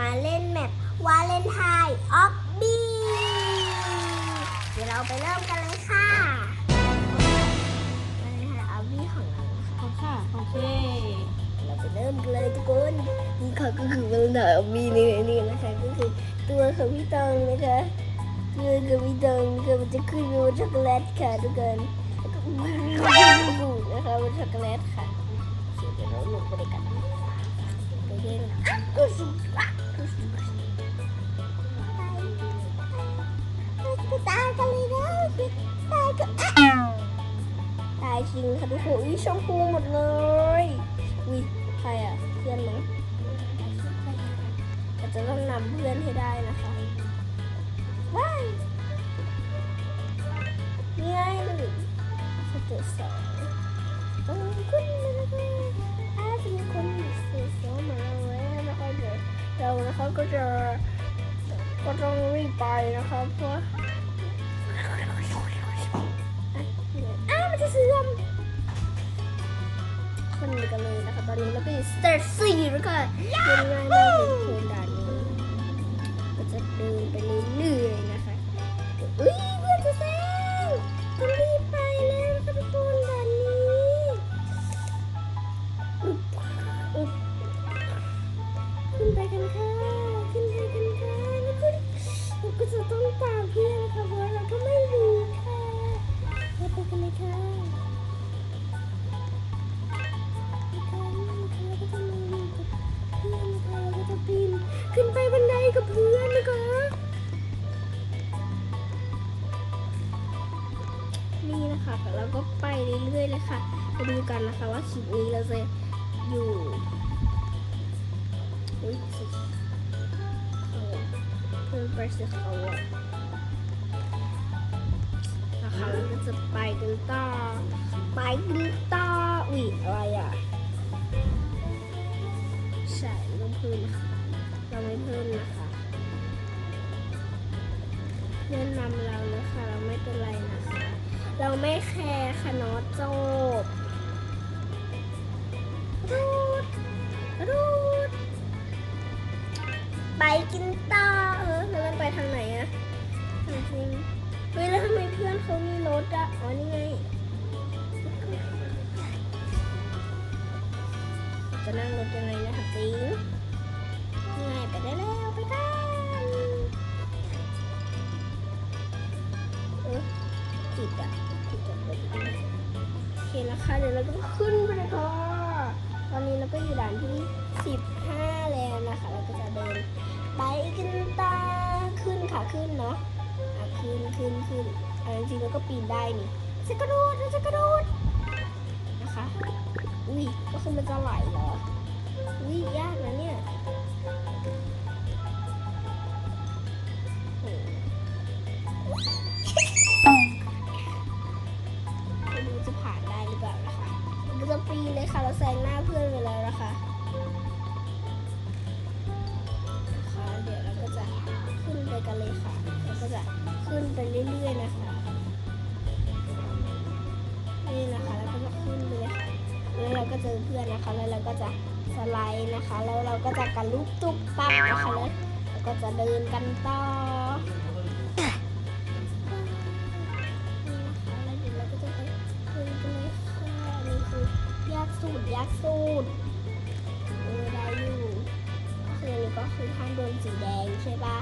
มาเล่นแมปวาเลนไทน์ออฟบีเดี๋ยวเราไปเริ่มกันเลยค่ะวาเลนไทน์ออฟบีของเรานะคะขอบค่ะโอเค เราไปเริ่มกันเลยทุกคนนี่ค่ะก็คือวาเลนไทน์ออฟบีนี่นี่นะคะก็คือตัวของพี่ตองนะคะตัวของพี่ตองนะคะมันจะขึ้นเป็นช็อกโกแลตค่ะทุกคนแล้วก็นะคะเป็นช็อกโกแลตค่ะโอเคเดี๋ยวเราลงไปด้วยกัน ตายจริงค่ะทุกคนอุ๊ยชมพูหมดเลยวิใครอะเพื่อนมั้งเราจะต้องนำเพื่อนให้ได้นะคะว้ายนี่ไงเลยสเตจสอง ต้อขึ้นเลยนะคะถ้าจะมีคนอยู่สเตจสองมาแล้วนะคะเดี๋ยวเรานะคะก็จะก็ต้องรีบไปนะคะเพราะอ้าวมันจะเสื่อมคนไปกันเลยนะคะตอนนี้เราก็อยู่สเตจสี่แล้วค่ะเป็นง่ายมากเลยทุกคนด่านนี้ก็จะเดินไปเรื่อย กับเพื่อนนะคะนี่นะคะแล้วเราก็ไปเรื่อยๆเลยค่ะมาดูกันนะคะว่าคลิปนี้เราจะอยู่อุ้ยสิเขาเพิ่มไปสิเขาอะนะคะเราก็จะไปกันต่อไปกันต่ออุ้ยอะไรอะใช่ไม่ต้องเพิ่มนะคะเราไม่เพิ่มนะคะ เลื่อนำเรานะคะ เราไม่เป็นไรนะคะ เราไม่แคร์ค่ะเนอจบรูดรูดไปกินต่อเออแล้วมันไปทางไหนอะจริงเฮ้ยแล้วทำไมเพื่อนเขามีรถอะอ๋อนี่ไงจะนั่งรถยังไงนะคะจิงนี่ไงไปได้แล้ว ติดอะติดกับรถโอเคนะคะเดี๋ยวเราต้องขึ้นไปเลยค่ะตอนนี้เราก็อยู่ด่านที่ 15 แล้วนะคะ เราก็จะเดินไปกันต่อขึ้นค่ะขึ้นเนาะอะขึ้นขึ้นขึ้นอันจริงๆแล้วก็ปีนได้นี่จะกระโดดจะกระโดดนะคะอุ้ยก็คือมันจะไหลเหรออุ้ยยากนะเนี่ยโอ้ มันก็จะปีเลยค่ะเราแซงหน้าเพื่อนไปแล้วนะคะนะคะเดี๋ยวเราก็จะขึ้นไปกันเลยค่ะ เราก็จะขึ้นไปเรื่อยๆนะคะนี่นะคะแล้วก็จะขึ้นไปเลยค่ะแล้วเราก็เจอเพื่อนนะคะแล้วเราก็จะสไลด์นะคะ แล้วเราก็จะกันลูกตุ๊บปั๊บนะคะแล้วเราก็จะเดินกันต่อ ยากสูตรเออได้อยู่คือนี้ก็คือถ้าโดนสีแดงใช่ปะ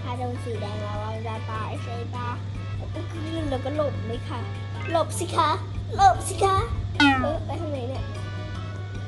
ถ้าโดนสีแดงแล้วเราจะตายใช่ปะแล้วก็ขึ้นแล้วก็หลบเลยค่ะ หลบสิคะ หลบสิคะ เออไปทางไหนเนี่ย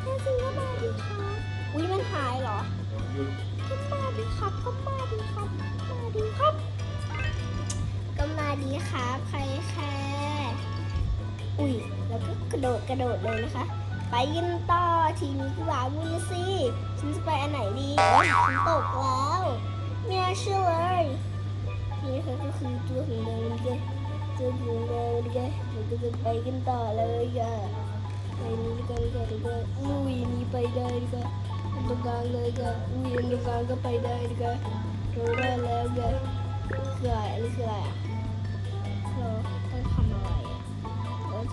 แค่ซิงก็มาดีค่ะอุ้ยมันหายเหรอก็มาดีครับก็มาดีครับมาดีครับก็มาดีครับใครแค่อุ้ยแล้วก็กระโดดกระโดดเลยนะคะ ไปกันต่อทีนี้ก็วาวุ่นสิฉันจะไปอันไหนดีฉันตกแล้วไม่น่าเชื่อเลยนี่นะคะก็คือตัวของเดิมเลยตัวของเดิมเลยเราก็จะไปกันต่อเลยค่ะไปนี้กันค่ะทุกคนอุ้ยนี่ไปได้กว่าตรงกลางเลยค่ะอุ้ยตรงกลางก็ไปได้กว่าเราได้แล้วค่ะคืออะไรอันนี้คืออะไรอะ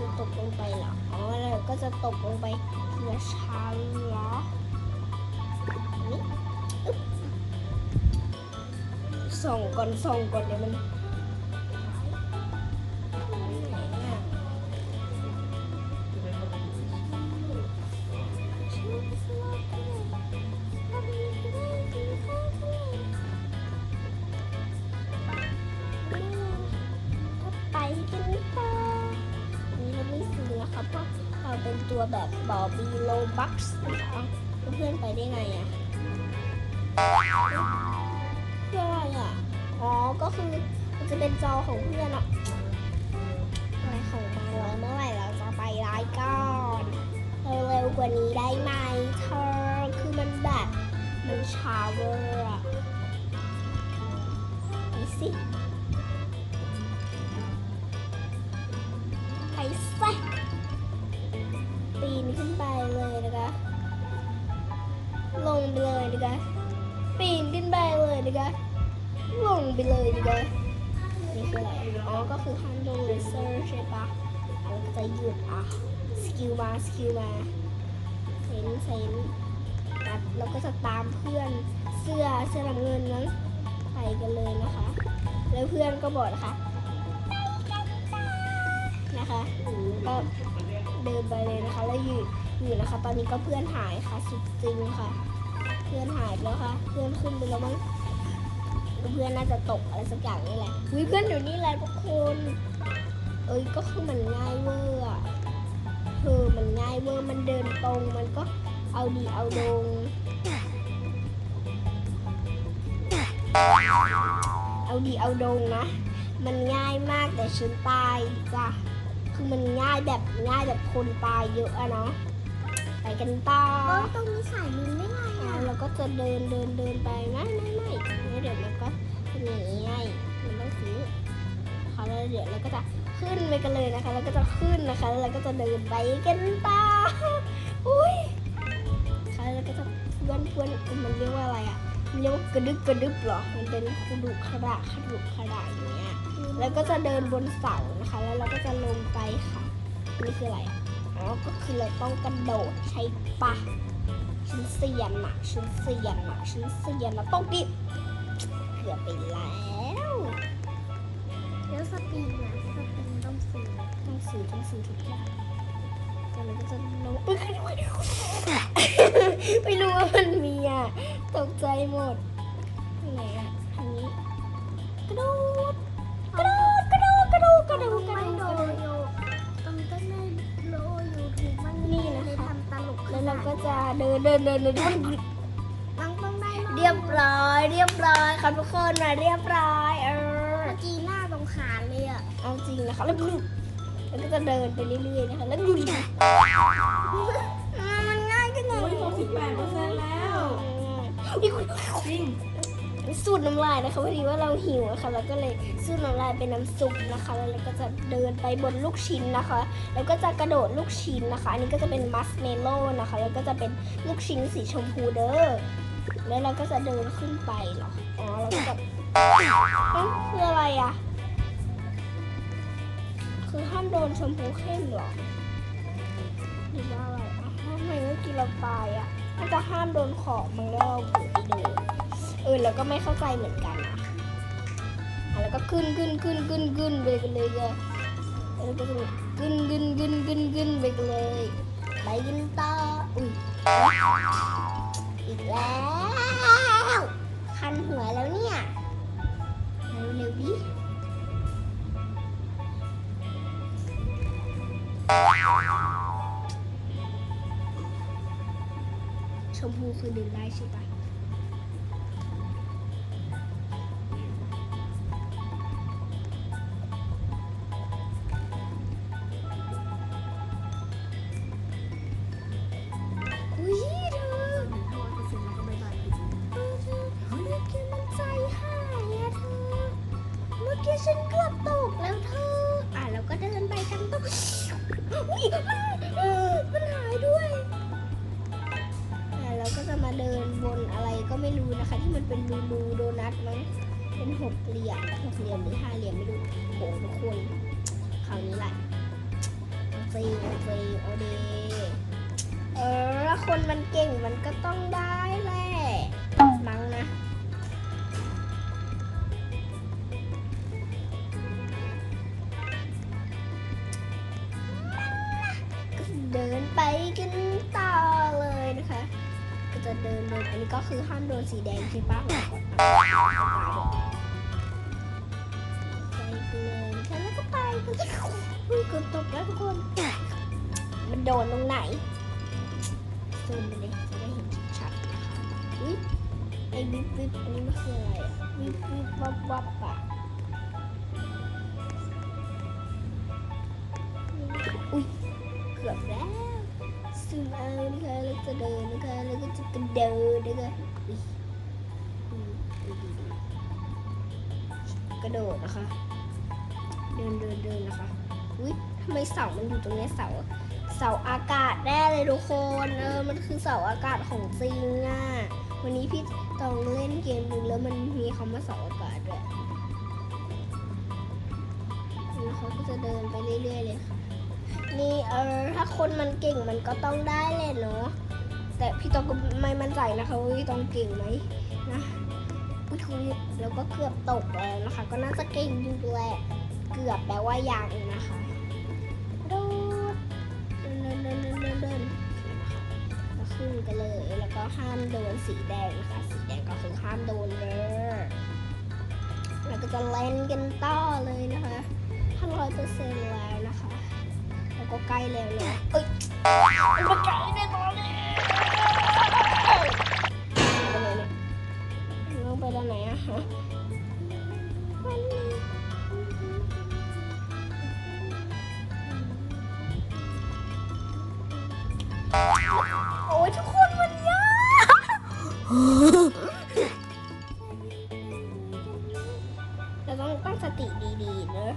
จะตกลงไปเหรอ อ๋อ เราก็จะตกลงไปเทีลอชั้นเหรอส่องก่อนส่องก่อนเดี๋ยวมัน ว่านี้ได้ไหมเธอคือมันแบบมันชาเวอร์อะนี่สิไปซะปีนขึ้นไปเลยนะคะ ลงไปเลยนะคะปีนขึ้นไปเลยนะคะลงไปเลยนะคะนี่คืออะไรอ๋อก็คือฮันโดเลเซอร์ใช่ปะแล้วก็จะหยุดอะสกิลมาสกิลมา นเซนนัดแล้วก็จะตามเพื่อนเสื้อเสื้อน้ำเงินนั้นไปกันเลยนะคะ แล้วเพื่อนก็บอกนะคะนะคะก็เดินไปเลยนะคะ แล้วอยู่อยู่นะคะ ตอนนี้ก็เพื่อนหายค่ะสุดจริงค่ะ เพื่อนหายแล้วค่ะ เพื่อนขึ้นไปแล้วมั้งเพื่อนน่าจะตกอะไรสักอย่างนี่แหละเพื่อนอยู่นี่แหละทุกคน เอ้ยก็คือมันง่ายเวอร์อะ เออมันง่ายเวอร์มันเดินตรงมันก็เอาดีเอาดงเอาดีเอาดงนะ มันง่ายมากแต่ฉันตายจ้ะ คือมันง่ายแบบง่ายแบบคนตายเยอะอะเนาะ ไปกันต่อเออตรงนี้สายลิงได้ไงอะเราก็จะเดินเดินเดินไปไม่ไม่ไม่เดี๋ยวมันก็จะหนีไงมันต้องซื้อค่ะแล้วเดี๋ยวเราก็จะ ขึ้นไปกันเลยนะคะ แล้วก็จะขึ้นนะคะ แล้วเราก็จะเดินไปกันต่ออุ้ยค่ะแล้วก็จะเพื่อนเพื่อนมันเรียกว่าอะไรอะมันเรียกว่ากระดึบกระดึบหรอ มันเป็นกระดูกขระขระดูกขระอย่างเงี้ย แล้วก็จะเดินบนเสานะคะ แล้วเราก็จะลงไปค่ะ นี่คืออะไรอะอ๋อ ก็คือเราต้องกระโดดใช่ปะฉันเสียนอะฉันเสียนอะฉันเสียนอะต้องดิเกือบไปแล้ว แล้วสปริงอะสปริงต้องซื้อต้องซื้อต้องซื้อทุกอย่างแต่มันก็จะลงไปขึ้นไปไม่รู้ว่ามันมีอะตกใจหมดไหนอะทางนี้กระโดดกระโดดกระโดดกระโดดกระโดดกระโดโดดโยตรงต้นไม้โลยูทูบมันนี่นะคะแล้วเราก็จะเดินเดินเดินเดินมันมันต้องเรียบร้อย เรียบร้อยค่ะทุกคนมาเรียบร้อย เลยอะเอาจริงนะคะ แล้วก็แล้วก็จะเดินไปเรื่อยๆนะคะ แล้วดูดิมันง่ายจังเลโอ้ยยหกสิบแปดเปอร์เซ็นต์แล้วอีกจริงสูตรน้ำลายนะคะพอดีว่าเราหิวนะคะเราก็เลยสูตรน้ำลายเป็นน้ำซุปนะคะแล้วเราก็จะเดินไปบนลูกชิ้นนะคะ แล้วก็จะกระโดดลูกชิ้นนะคะ อันนี้ก็จะเป็นมัสเมโล่นะคะ แล้วก็จะเป็นลูกชิ้นสีชมพูเด้อแล้วเราก็จะเดินขึ้นไปเหรออ๋อเราก็จะเอ๊ะคืออะไรอะ คือห้ามโดนชมพูเข้มหรอหรือว่าอะไรอะทำไมเมื่อกี้เราตายอะน่าจะห้ามโดนของมันแล้วเราเผลอไปโดนเออแล้วก็ไม่เข้าใจเหมือนกันอะแล้วก็ขึ้นขึ้นขึ้นขึ้นขึ้นไปกันเลยเลยแล้วก็ขึ้นขึ้นขึ้นขึ้นขึ้นไปกันเลยไปกันต่ออุ้ยอีกแล้วคันหัวแล้วเนี่ยเร็วๆดิ ชมพูคือดื่มได้ใช่ปะ เหรียญหกเหรียญหรือห้าเหรียญไม่รู้โหทุกคนคราวนี้แหละฟรีฟรีโอเดเออคนมันเก่งมันก็ต้องได้แหละมั้งนะเดินไปกันต่อเลยนะคะ ก็จะเดินเดินอันนี้ก็คือห้ามโดนสีแดงใช่ปะ เกือบตกแล้วทุกคน มันโดนตรงไหนซูมไปเลยจะได้เห็นชัดๆนะคะอุ้ยไอ้วิบวิบอันนี้มันคืออะไรอะวิบวิบวับวับอะอุ้ยเกือบแล้วซูมเอานะคะแล้วจะเดินนะคะแล้วก็จะกระเดินนะคะอุ้ยอุ้ยอุ้ยอุ้ยอุ้ยกระโดดนะคะ เดินเดินเดินนะคะ อุ้ยทำไมเสา มันอยู่ตรงนี้เสา เสาอากาศแน่เลยทุกคน เออ มันคือเสาอากาศของจริงอะ วันนี้พี่ต้องเล่นเกมหนึ่งแล้วมันมีคำว่าเสาอากาศด้วยแล้วเขาก็จะเดินไปเรื่อยๆเลยค่ะ นี่เออ ถ้าคนมันเก่งมันก็ต้องได้แหละเนาะ แต่พี่ต้องก็ไม่มั่นใจนะคะว่าพี่ต้องเก่งไหมนะอุ้ยทุยแล้วก็เกือบตกแล้วนะคะ ก็น่าจะเก่งอยู่แหละ กือบแปลว่ายังนะคะโดดเดินเดินเดินเดินเดินนะคะแล้วขึ้นกันเลย แล้วก็ห้ามโดนสีแดงนะคะสีแดงก็คือห้ามโดนเลยแล้วก็จะเล่นกันต่อเลยนะคะห้าร้อยเปอร์เซ็นต์แล้วนะคะ แล้วก็ใกล้แล้วเนี่ยเอ้ยมันใกล้แน่นอนเลยไปไหนเนี่ยลงไปด้านไหนอะ เราต้องตั้งสติดีๆเนอะ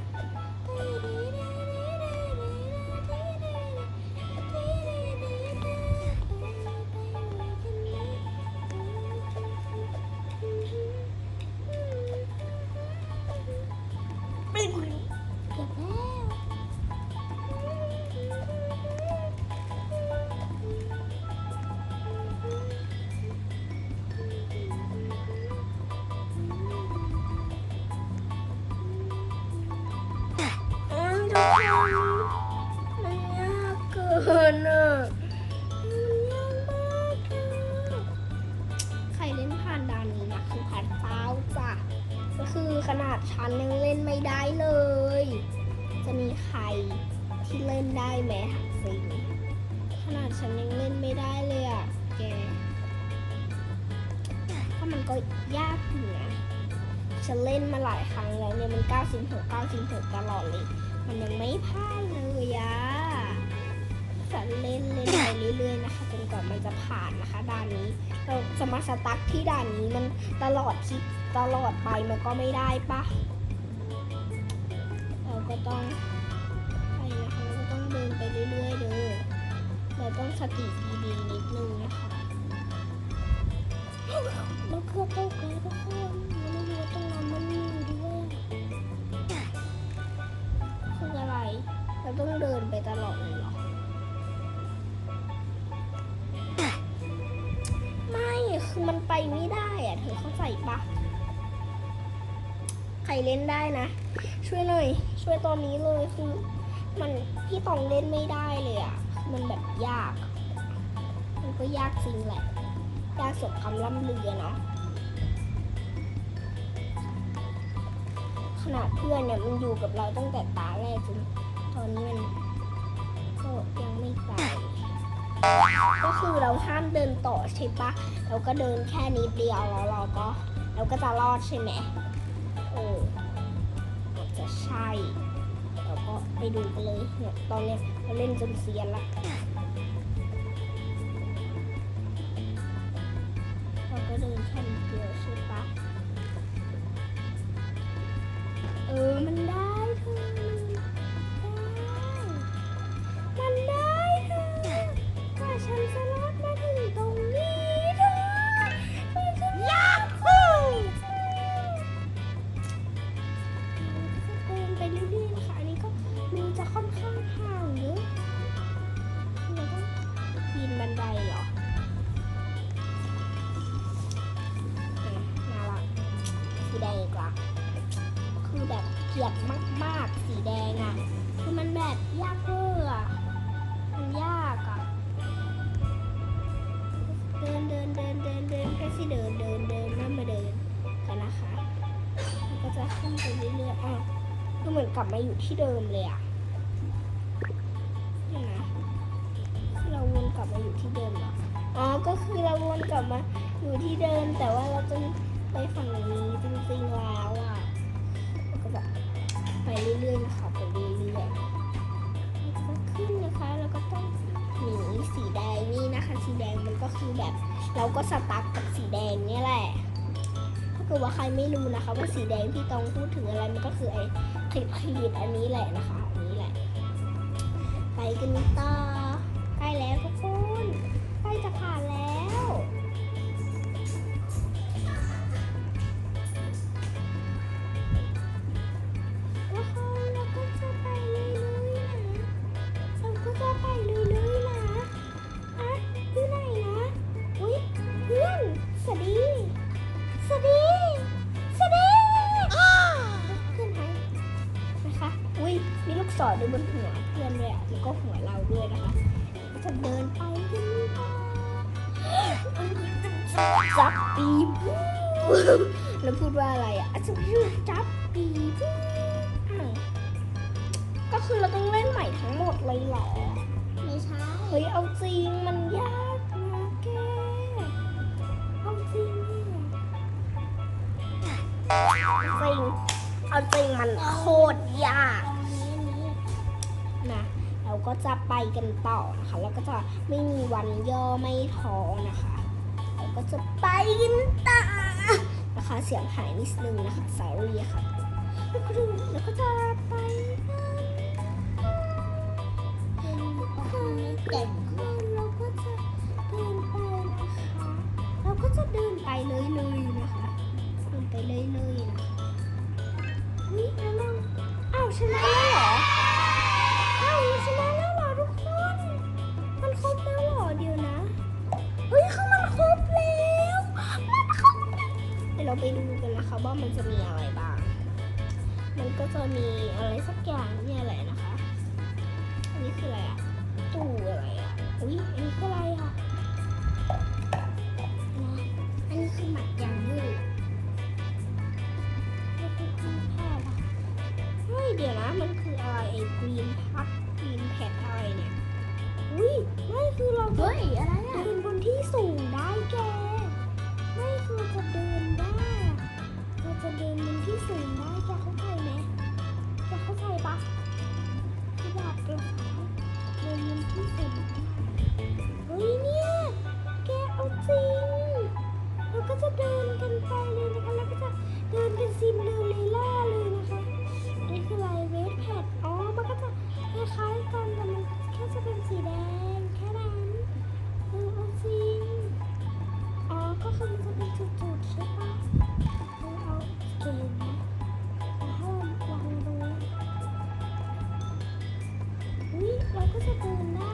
ฉันยังเล่นไม่ได้เลย จะมีใครที่เล่นได้ไหมถามสิขนาดฉันยังเล่นไม่ได้เลยอะแกก็มันก็ยากอยู่นะฉันเล่นมาหลายครั้งแล้วเนี่ยมัน96 96ตลอดเลย มันยังไม่พลาดเลยอะฉันเล่นเล่นไปเรื่อยๆนะคะจนกว่ามันจะผ่านนะคะด่านนี้ เราจะมาสตั๊กที่ด่านนี้มันตลอดที่ตลอดไปมันก็ไม่ได้ปะ ก็ต้องไปนะคะเราก็ต้องเดินไปเรื่อยๆเด้อเราต้องสติดีๆนิดนึงนะคะเราเกือบตกแล้วทุกคนเราไม่รู้ว่าตรงนั้นมันอยู่ด้วยคืออะไร เราต้องเดินไปตลอดเลยเหรอไม่คือมันไปไม่ได้อะเธอเข้าใจปะใครเล่นได้นะ ช่วยหน่อย ช่วยตอนนี้เลยคือมันพี่ตองเล่นไม่ได้เลยอะมันแบบยาก มันก็ยากจริงแหละ ยากสมคำล่ำลือเนาะขนาดเพื่อนเนี่ยมันอยู่กับเราตั้งแต่ตาแรกจนตอนนี้มันก็ยังไม่ตายก็คือเราห้ามเดินต่อใช่ปะเราก็เดินแค่นิดเดียวแล้วเราก็เราก็จะรอดใช่ไหม เราก็ไปดูกันเลยเนี่ยตอนเนี้ยเราเล่นจนเซียนละ กลับมาอยู่ที่เดิมเลยอะนี่นะเราวนกลับมาอยู่ที่เดิมเหรอ อ๋อ ก็คือเราวนกลับมาอยู่ที่เดิม แต่ว่าเราจะไปฝั่งนี้จริงๆแล้วอะเราก็แบบไปเรื่อยๆนะคะไปเรื่อยๆก็ขึ้นนะคะแล้วก็ต้องหนีสีแดงนี่นะคะ สีแดงมันก็คือแบบ เราก็สตั๊กกับสีแดงเนี่ยแหละถ้าเกิดว่าใครไม่รู้นะคะว่าสีแดงที่ต้องพูดถึงอะไรมันก็คือไอ้ ขีดขีดอันนี้แหละนะคะ อันนี้แหละ ไปกันต่อ ดว่าอะไรอะจะพูดจับปีบูอ้าวก็คือเราต้องเล่นใหม่ทั้งหมดเลยเหรอ ไม่ใช่ เฮ้ย เอาจริงมันยากนะแก เอาจริงเนี่ยจริง เอาจริงมันโคตรยากตรงนี้นี้นะเราก็จะไปกันต่อนะคะ แล้วก็จะไม่มีวันย่อไม่ท้อนะคะ เราก็จะไปกันต่อนะคะ เสียงหายนิดนึงนะคะสารีค่ะแล้วก็ดูแล้วก็จะไปกันเป็นตรงนี้เต็มเราก็จะเดินไปนะคะเราก็จะเดินไปเลยเลยๆนะคะเดินไปเลยเลยๆนะคะนี่แล้วเราอ้าวชนะ มันคืออะไรไอ้กรีนพักกรีนแพดอะไรเนี่ย อุ้ยไม่คือเราจะเฮ้ยอะไรอะเดินบนที่สูงได้แกไม่คือจะเดินได้อะเราจะเดินบนที่สูงได้แกเข้าใจไหมแกเข้าใจปะที่แบบเดินเดินบนที่สูงได้เฮ้ยเนี่ยแกเอาจริง เราก็จะเดินกันไปเลยนะคะแล้วก็จะเดินเป็นซิมเดอเรลล่าเลยนะคะนี่คืออะไรเวทแพดอ๋อ มันก็จะคล้ายๆกันแต่มันแค่จะเป็นสีแดงแค่นั้นเออเอาจริงอ๋อก็คือมันจะเป็นจุดๆใช่ปะเออเอาเก่งนะแล้วถ้าเราลองดูอุ้ยเราก็จะเดินได้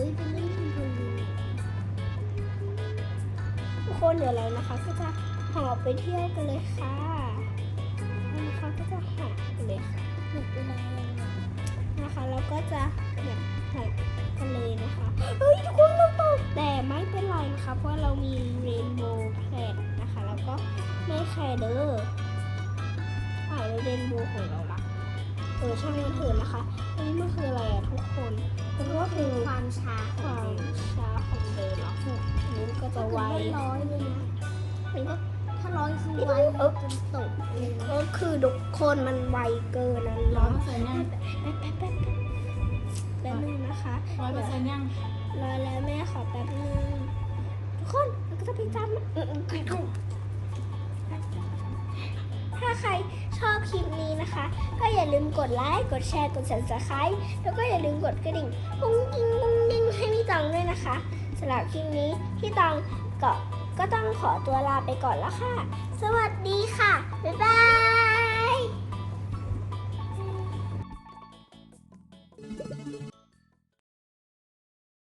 ฮ้ยเป็นเรื่องทำเพลินทุกคนเดี๋ยวเรานะคะ ก็จะหอบไปเที่ยวกันเลยค่ะนะคะก็จะหอบเลยค่ะหยุดเลายังไงนะคะแล้วก็จะแบบหอบกันเลยนะคะเฮ้ยทุกคนเราตกแต่ไม่เป็นไรนะคะเพราะเรามีเรนโบว์แพลตนะคะแล้วก็ไม่แคร์เด้ออ่าเรนโบว์ของเราละเออช่างมันเถอะนะคะอันนี้มันคืออะไรอะทุกคน มันก็คือความช้าความช้าของเดินเหรออันนี้ก็จะไวร้อยเลยนะมันก็ถ้าร้อยคือไวจนตกเลยนะก็คือทุกคนมันไวเกินนะร้ร้ออยยเปอร์เซ็นต์ยังแป๊บแป๊บแป๊บแป๊บแป๊บนึงนะคะร้อยเปอร์เซ็นต์ยังรอแล้วแม่ขอแป๊บนึงทุกคนเราก็จะไปจำอืมอืมอืมถ้าใคร ชอบคลิปนี้นะคะ ก็อย่าลืมกดไลค์ กดแชร์ กด subscribe แล้วก็อย่าลืมกดกระดิ่งปุ้งกิ้งปุ้งกิ้งให้พี่ตองด้วยนะคะสำหรับคลิปนี้พี่ตองก็ก็ต้องขอตัวลาไปก่อนแล้วค่ะ สวัสดีค่ะ บ๊ายบาย